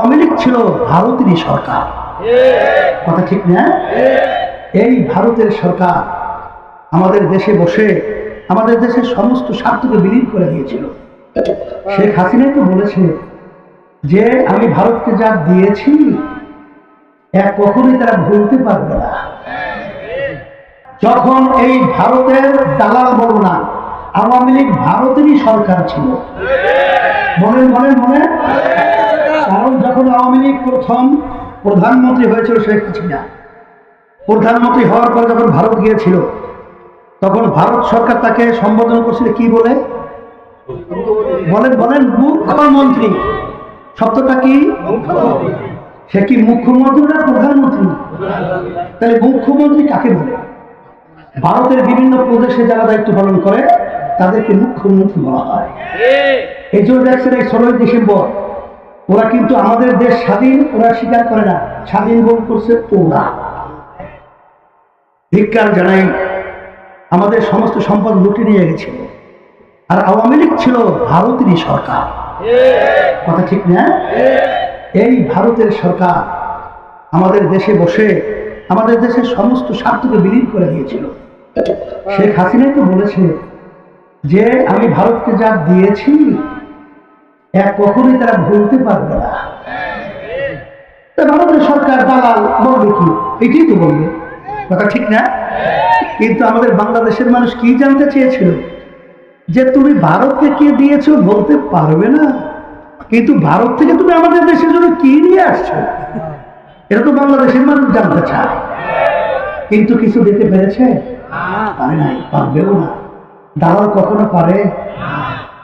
আওয়ামী লীগ ছিল ভারতেরই সরকার। কথা ঠিক না? এই ভারতের সরকার আমাদের দেশে বসে, আমাদের দেশের সমস্ত স্বার্থকে বিলীন করে দিয়েছিল। শেখ হাসিনাই তো বলেছে যে, আমি ভারতকে যা দিয়েছি, এক কখনোই তারা ভুলতে পারবে না। যখন এই ভারতের দালাল বলো না আওয়ামী লীগ ভারতেরই সরকার ছিল, মনে মনে মনে? আওয়ামী লীগ প্রথম প্রধানমন্ত্রী হয়েছিল শেখ হাসিনা। প্রধানমন্ত্রী হওয়ার পর যখন ভারত গিয়েছিল তখন ভারত সরকার তাকে সম্বোধন করছিল কি বলে? বলেন বলেন মুখ্যমন্ত্রী। শব্দটা কি? সে কি মুখ্যমন্ত্রী না প্রধানমন্ত্রী? তাহলে মুখ্যমন্ত্রী কাকে বলে? ভারতের বিভিন্ন প্রদেশে যারা দায়িত্ব পালন করে তাদেরকে মুখ্যমন্ত্রী বলা হয়। এই জন্য দেখছেন এই ষোলোই ডিসেম্বর। ওরা কিন্তু আমাদের দেশ স্বাধীন, ওরা স্বীকার করে না। স্বাধীন বল করছে ওরা ধিক্কার জানাই, আমাদের সমস্ত সম্পদ লুটে নিয়ে গেছিল আর আওয়ামী লীগ ছিল ভারতেরই সরকার। কথা ঠিক না? এই ভারতের সরকার আমাদের দেশে বসে, আমাদের দেশের সমস্ত স্বার্থকে বিলীন করে দিয়েছিল। শেখ হাসিনাই তো বলেছে যে, আমি ভারতকে যা দিয়েছি এক কখনোই তারা ভুলতে পারবে না। ভারতের সরকার দালাল বলবে কি? এটাই তো বলবে। কথা ঠিক না? কিন্তু আমাদের বাংলাদেশের মানুষ কি জানতে চেয়েছিল? যে তুমি ভারতকে কি দিয়েছ বলতে পারবে না। কিন্তু ভারত থেকে তুমি আমাদের দেশের জন্য কি নিয়ে আসছো? এটা তো বাংলাদেশের মানুষ জানতে চায়। কিন্তু কিছু দিতে পেরেছে? পারে নাই, পারবেও না। দালাল কখনো পারে?